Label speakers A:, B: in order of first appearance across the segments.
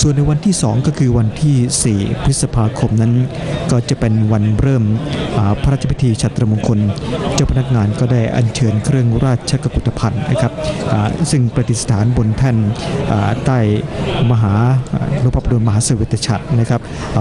A: ส่วนในวันที่ 2 ก็คือวันที่ 4 พฤษภาคมนั้น ก็จะเป็นวันเริ่มพระราชพิธีชัตรมงคล เจ้าพนักงานก็ได้อัญเชิญเครื่องราชกุฏภัณฑ์นะครับซึ่งประดิษฐานบนแท่นใต้มหาอ่านพดลมหาเสวิตฉัตรนะครับ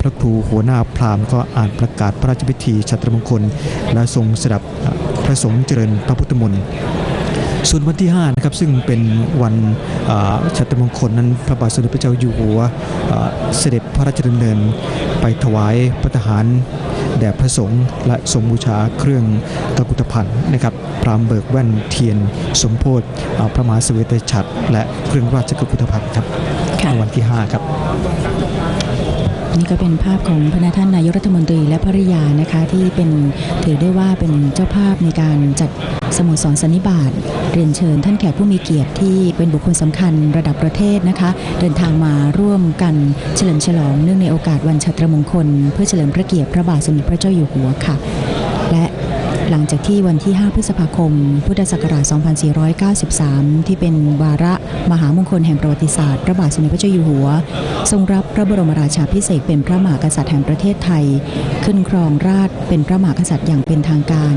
A: พระครูหัวหน้าพราหมณ์ก็อ่านประกาศพระราชพิธีชัตรมงคล และทรงสดับพระสงฆ์เจริญพระพุทธมนต์ ส่วนวันที่5นะครับซึ่งเป็นวันอ่าชัตรมงคลนั้นพระบาทสมเด็จพระเจ้าอยู่หัวอ่าเสด็จพระราชดำเนินไปถวายพระทหารแด่พระสงฆ์และทรงบูชาเครื่องกกุฏภัณฑ์นะครับพรามเบิกแว่นเทียน สมโพธิอ่าพระมหาเสวตฉัตรและเครื่องราชกกุฏภัณฑ์ครับ
B: ค่ะ
A: ในวันที่ 5 ครับ
B: นี่ก็เป็นภาพของพระท่านนายกรัฐมนตรีและภริยานะคะที่เป็นถือได้ว่าเป็นเจ้าภาพในการจัดสโมสรสันนิบาตเรียนเชิญท่านแขกผู้มีเกียรติที่เป็นบุคคลสำคัญระดับประเทศนะคะ เดินทางมาร่วมกันเฉลิมฉลองเนื่องในโอกาสวันชัตรมงคล เพื่อเฉลิมพระเกียรติพระบาทสมเด็จพระเจ้าอยู่หัวค่ะ หลังจากที่วันที่ 5 พฤษภาคม พุทธศักราช 2493 ที่เป็นวาระมหามงคลแห่งประวัติศาสตร์พระบาทสมเด็จพระเจ้าอยู่หัว ทรงรับพระบรมราชาภิเศษเป็นพระมหากษัตริย์แห่งประเทศไทย ขึ้นครองราชเป็นพระมหากษัตริย์อย่างเป็นทางการ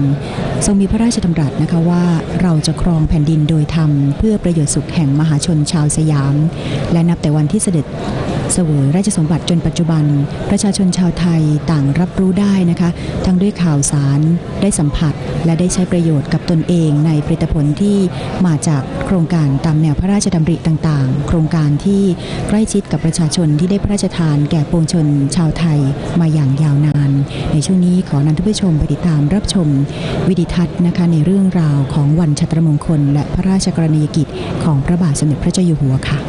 B: ทรงมีพระราชดำรัสนะคะว่าเราจะครองแผ่นดินโดยธรรม เพื่อประโยชน์สุขแห่งมหาชนชาวสยาม และนับแต่วันที่เสด็จ เสวยราชสมบัติจนปัจจุบัน ประชาชนชาวไทยต่างรับรู้ได้นะคะ ทั้งด้วยข่าวสารได้สัมผัส และได้ใช้ประโยชน์กับตนเองในผลิตผลที่มาจากโครงการตามแนวพระราชดำริต่างๆ โครงการที่ใกล้ชิดกับประชาชนที่ได้พระราชทานแก่ปวงชนชาวไทยมาอย่างยาวนาน ในช่วงนี้ขอนำท่านผู้ชมไปติดตามรับชมวิดิทัศน์นะคะในเรื่องราวของวันชัตรมงคล และพระราชกรณียกิจของพระบาทสมเด็จพระเจ้าอยู่หัวค่ะ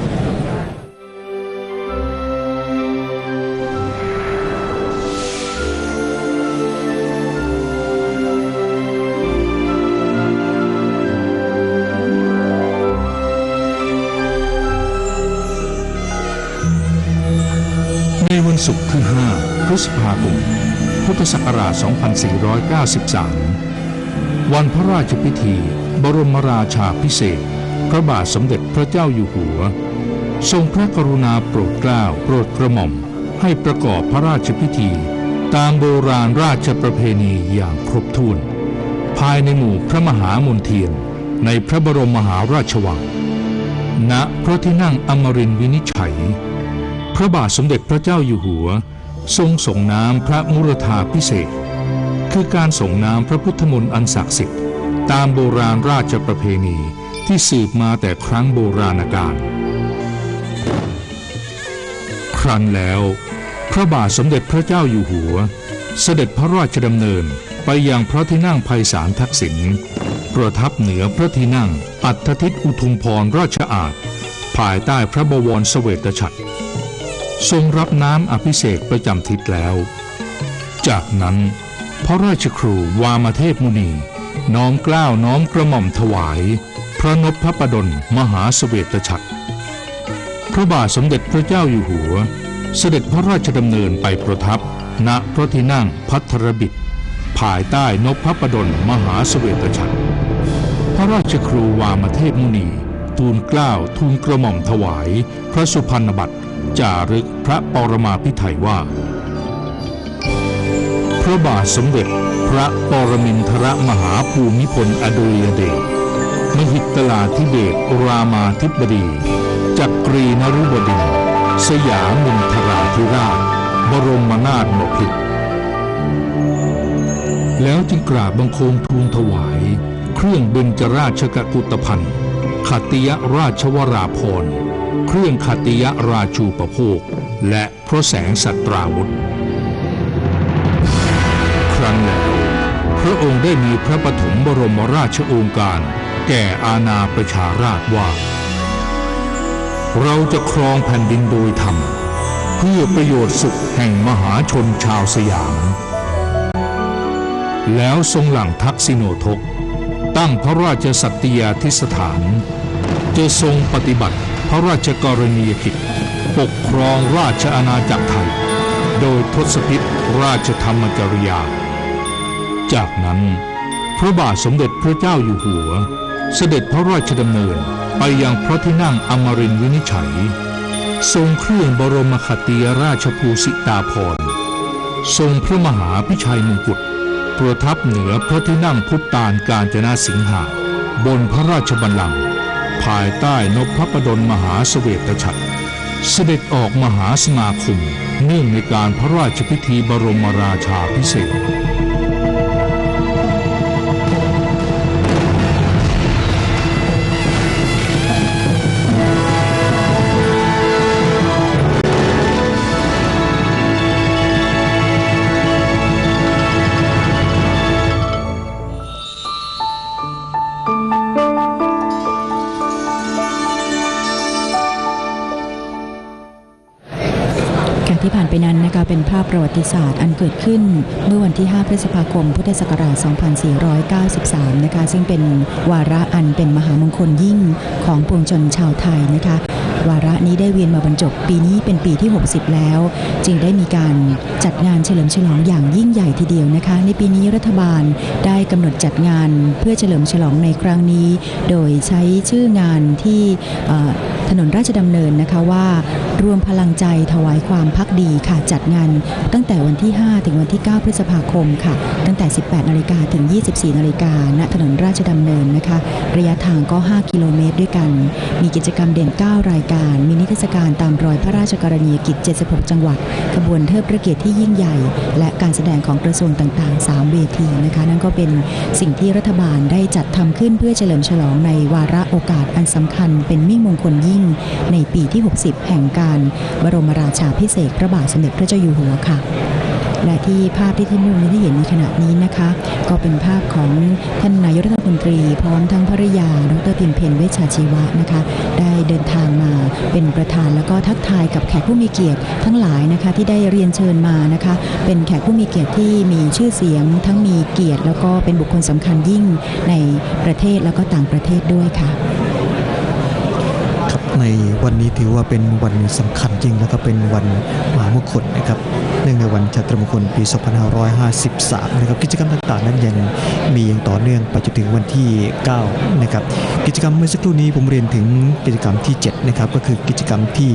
C: ศุกร์ที่ 5 พฤษภาคม พุทธศักราช 2493 วันพระราชพิธี บรมราชาพิเศษ พระบาทสมเด็จพระเจ้าอยู่หัว ทรงพระกรุณาโปรดเกล้าโปรดกระหม่อม ให้ประกอบพระราชพิธี ตามโบราณราชประเพณีอย่างครบถ้วน ภายในหมู่พระมหามนเทียน ในพระบรมมหาราชวัง ณพระที่นั่งอมรินทร์วินิจฉัย พระบาทสมเด็จพระเจ้าอยู่หัว ทรงส่งน้ำพระมุรธาพิเศษ คือการส่งน้ำพระพุทธมนต์อันศักดิ์สิทธิ์ตามโบราณราชประเพณีที่สืบมาแต่ครั้งโบราณกาลครั้นแล้ว พระบาทสมเด็จพระเจ้าอยู่หัว เสด็จพระราชดำเนินไปยังพระที่นั่งไพศาลทักษิณประทับเหนือพระที่นั่งอัฏฐทิตอุทุมพรราชอาณภายใต้พระบวรเสวตฉัตร ทรงรับน้ำอภิเษกประจำทิศแล้ว จากนั้นพระราชครูวามเทพมุนี น้อมกล้าวน้อมกระหม่อมถวาย พระนพพระประดลมหาเสวตฉัตรพระบาทสมเด็จพระเจ้าอยู่หัว เสด็จพระราชดำเนินไปประทับ ณพระที่นั่งพัทรบิดภายใต้นพพระประดลมหาเสวตฉัตรพระราชครูวามเทพมุนี ทูลกล้าวทูลกระหม่อมถวาย พระสุพรรณบัตร จารึกพระปรมาภิไธยว่า พระบาทสมเด็จพระปรมินทรมหาภูมิพลอดุลยเดชมหิตลาธิเบศรามาธิบดี จักรีนรุบดิน สยามินทราธิราช บรมนาถบพิตรแล้วจึงกราบบังคมทูลถวาย เครื่องเบญจราชกกุตภัณฑ์ขัติยราชวราพรณ์ เครื่องขตติยราชูปโภค และพระแสงสัตราวุธ ครั้งแล้วพระองค์ได้มีพระปฐมบรมราชโองการ แก่อาณาประชาราชว่า เราจะครองแผ่นดินโดยธรรม เพื่อประโยชน์สุขแห่งมหาชนชาวสยาม แล้วทรงหลังทักษิโนทก ตั้งพระราชสัตยาธิสถาน จะทรงปฏิบัติ พระราชกรณียกิจ ปกครองราชอาณาจักรไทย โดยทศพิธราชธรรมจริยา จากนั้น พระบาทสมเด็จพระเจ้าอยู่หัว เสด็จพระราชดำเนินไปยังพระที่นั่งอมรินทร์วินิจฉัย ทรงเครื่องบรมคติราชภูสิตาภรทรงพระมหาพิชัยมงกุฎประทับเหนือพระที่นั่งพุทธานกาญจนาสิงหาบนพระราชบัลลังก์ ภายใต้นพพระดลมหาเสวตฉัตรเสด็จออกมหาสมาคม เนื่องในการพระราชพิธีบรมราชาพิเศษ
B: ป็นภาพประวัติศาสตร์อันเกิดขึ้นเมื่อวันที่ 5 พฤษภาคม พุทธศักราช 2493 นะคะ ซึ่งเป็นวาระอันเป็นมหามงคลยิ่งของปวงชนชาวไทยนะคะ วาระนี้ได้เวียนมาบรรจบปีนี้เป็นปีที่ 60 แล้ว จึงได้มีการจัดงานเฉลิมฉลองอย่างยิ่งใหญ่ทีเดียวนะคะ ในปีนี้รัฐบาลได้กำหนดจัดงานเพื่อเฉลิมฉลองในครั้งนี้ โดยใช้ชื่องานที่ถนนราชดำเนินนะคะว่ารวมพลังใจถวายความพักดีค่ะจัดงานตั้งแต่วันที่ 5 ถึงวันที่ 9 พฤษภาคมค่ะ ตั้งแต่ 18 นาฬิกาถึง 24 นาฬิกาณถนนราชดำเนินนะคะ ระยะทางก็ 5 กิโลเมตรด้วยกัน มีกิจกรรมเด่น 9 รายการ มีนิทรรศการตามรอยพระราชกรณียกิจ 76 จังหวัดขบวนเทิดพระเกียรติที่ยิ่งใหญ่ และการแสดงของกระทรวงต่างๆ 3 เวทีนะคะ นั่นก็เป็นสิ่งที่รัฐบาลได้จัดทำขึ้นเพื่อเฉลิมฉลองในวาระโอกาสอันสำคัญ เป็นมิ่งมงคลยิ่ง ในปีที่ 60 แห่งการบรมราชาพิเศษกพระบาทสมเด็จพระเจ้าอยู่หัวค่ะและที่ภาพที่ท่านผู้ชมได้เห็นในขณะนี้นะคะ ก็เป็นภาพของท่านนายกรัฐมนตรี พร้อมทั้งภริยา ดรพิมเพนเวชชาชีวะนะคะ ได้เดินทางมาเป็นประธานแล้วก็ทักทายกับแขกผู้มีเกียรติทั้งหลายนะคะที่ได้เรียนเชิญมานะคะ เป็นแขกผู้มีเกียรติที่มีชื่อเสียง ทั้งมีเกียรติ แล้วก็เป็นบุคคลสำคัญยิ่งในประเทศแล้วก็ต่างประเทศด้วยค่ะ
A: ในวันนี้ถือว่าเป็นวันสำคัญจริงแล้วก็เป็นวันมหามงคลนะครับ เนื่องในวันชัตรมงคลปี 2553 นะครับกิจกรรมต่างๆ นั้นยังมีอย่างต่อเนื่องไปจนถึงวันที่ 9 นะครับกิจกรรมเมื่อสักครู่นี้ผมเรียนถึงกิจกรรมที่ 7 นะครับก็คือกิจกรรมที่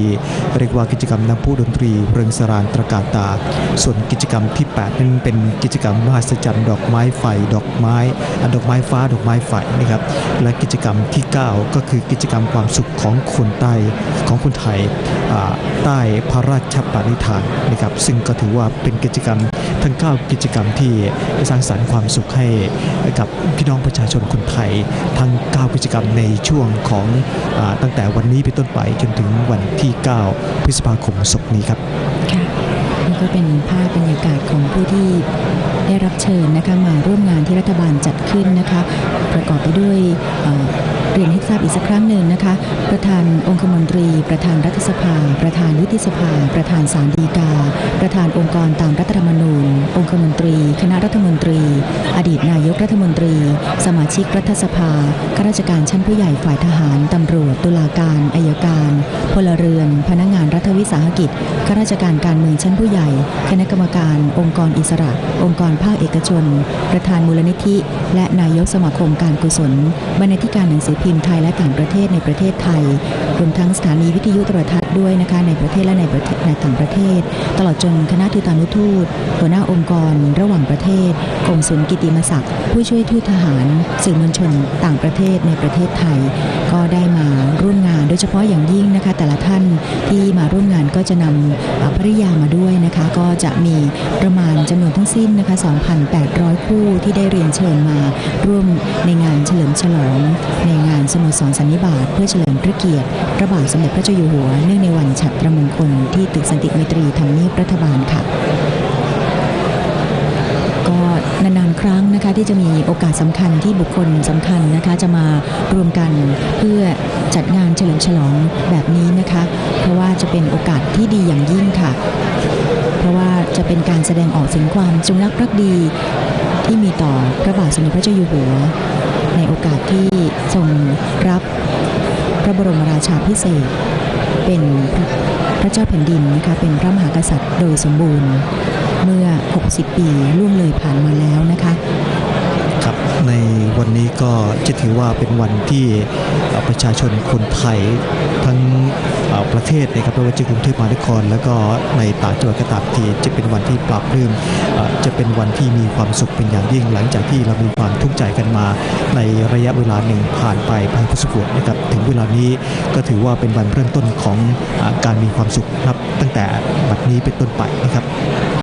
A: เรียกว่ากิจกรรมน้ำพุดนตรีเริงสรานตระการตา ส่วนกิจกรรมที่ 8 นั้นเป็นกิจกรรมมหัศจรรย์ดอกไม้ไฟดอกไม้อะดอกไม้ฟ้าดอกไม้ไฟนะครับและกิจกรรมที่ 9 ก็คือกิจกรรมความสุขของคนใต้ของคนไทยใต้พระราชปณิธานนะครับซึ่งก็ถือว่าเป็นกิจกรรมทั้ง9กิจกรรมที่สร้างสรรค์ความสุขให้กับพี่น้องประชาชนคนไทย ทั้ง 9 กิจกรรมในช่วงของอตั้งแต่วันนี้เป็นต้นไปจนถึงวันที่ 9 พฤษภาคมศกนี้ครับ
B: ค่ะนี่ก็เป็นภาพบรรยากาศของผู้ที่ ได้รับเชิญนะคะมาร่วมงานที่รัฐบาลจัดขึ้นนะคะ ประกอบไปด้วยเรียนให้ทราบอีกสักครั้งหนึ่งนะคะ ประธานองคมนตรี ประธานรัฐสภา ประธานวุฒิสภา ประธานศาลฎีกา ประธานองค์กรตามรัฐธรรมนูญ องคมนตรี คณะรัฐมนตรี อดีตนายกรัฐมนตรี สมาชิกรัฐสภาข้าราชการชั้นผู้ใหญ่ฝ่ายทหาร ตำรวจ ตุลาการอายการ พลเรือน พนักงานรัฐวิสาหกิจข้าราชการการเมืองชั้นผู้ใหญ่ คณะกรรมการ องค์กรอิสระ องค์กรภาคเอกชน ประธานมูลนิธิ และนายกสมาคมการกุศล บรรณาธิการหนังสือพิมพ์ไทยและต่างประเทศในประเทศไทย รวมทั้งสถานีวิทยุโทรทัศน์ด้วยนะคะในประเทศและในประเทศในต่างประเทศ ตลอดจนคณะทูตานุทูต หัวหน้าองค์กร ระหว่างประเทศกรมสุลกิติมศักดิ์ผู้ช่วยทูตทหาร สื่อมวลชน ต่างประเทศในประเทศไทย ก็ได้มา โดยเฉพาะอย่างยิ่งนะคะ แต่ละท่านที่มาร่วมงานก็จะนำภริยามาด้วยนะคะ ก็จะมีประมาณจำนวนทั้งสิ้นนะคะ 2,800 คู่ที่ได้เรียนเชิญมาร่วมในงานเฉลิมฉลองในงานสโมสรสันนิบาตเพื่อเฉลิมพระเกียรติพระบาทสมเด็จพระเจ้าอยู่หัว เนื่องในวันฉัตรมงคลที่ตึกสันติมัยตรีทำเนียบรัฐบาลค่ะ ก็นานๆ ครั้งนะคะที่จะมีโอกาสสำคัญที่บุคคลสำคัญนะคะจะมารวมกันเพื่อจัดงานเฉลิมฉลองแบบนี้นะคะ เพราะว่าจะเป็นโอกาสที่ดีอย่างยิ่งค่ะ เพราะว่าจะเป็นการแสดงออกถึงความจงรักภักดีที่มีต่อพระบาทสมเด็จพระเจ้าอยู่หัว ในโอกาสที่ทรงรับพระบรมราชาพิเศษ เป็นพระเจ้าแผ่นดินนะคะเป็นพระมหากษัตริย์โดยสมบูรณ์ เมื่อ 60 ปีล่วงเลยผ่านมาแล้วนะคะ
A: ครับในวันนี้ก็จะถือว่าเป็นวันที่ประชาชนคนไทยทั้งประเทศนะครับไม่ว่าจะกรุงเทพมหานคร แล้วก็ในต่างจังหวัดก็ตามทีจะเป็นวันที่ปรับเรื่มเอ่อจะเป็นวันที่มีความสุขเป็นอย่างยิ่ง หลังจากที่เรามีความทุกข์ใจกันมา ในระยะเวลาหนึ่งผ่านไปภายพศกนะครับถึงเวลานี้ก็ถือว่าเป็นวันเริ่มต้นของอการมีความสุขครับตั้งแต่บัดนี้เป็นต้นไปนะครับ